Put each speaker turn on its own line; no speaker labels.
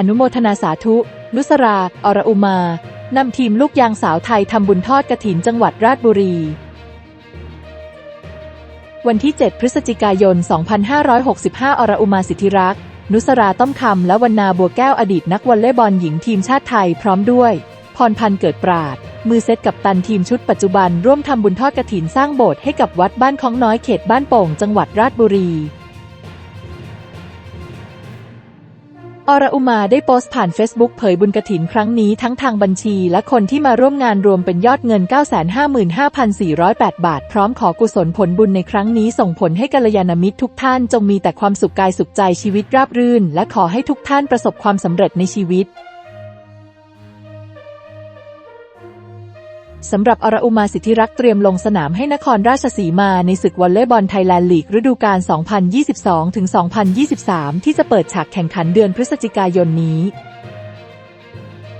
อนุโมทนาสาธุนุสรา อรอุมานำทีมลูกยางสาวไทยทำบุญทอดกระถินจังหวัดราชบุรี วันที่ 7 พฤศจิกายน 2565 อรอุมาสิทธิรักษ์ นุสราต้อมคำและวรรณาบัวแก้วอดีตนักวอลเลย์บอลหญิงทีมชาติไทยพร้อมด้วย พรพันธ์เกิดปราด มือเซตกับตันทีมชุดปัจจุบันร่วมทำบุญทอดกระถินสร้างโบสถ์ให้กับวัดบ้านคลองน้อยเขตบ้านโป่งจังหวัดราชบุรี อรอุมาได้โพสต์ผ่าน Facebook เผยบุญกระถินครั้งนี้ทั้งทางบัญชีและคนที่มาร่วมงานรวมเป็นยอดเงิน 955,408 บาท พร้อมขอกุศลผลบุญในครั้งนี้ส่งผลให้กัลยาณมิตรทุกท่านจงมีแต่ความสุขกายสุขใจชีวิตราบรื่น และขอให้ทุกท่านประสบความสำเร็จในชีวิต สำหรับอรอุมาสิทธิรักษ์เตรียมลงสนามให้นครราชสีมาในศึกวอลเลย์บอลไทยแลนด์ลีกฤดูกาล 2022-2023 ที่จะเปิดฉากแข่งขันเดือนพฤศจิกายนนี้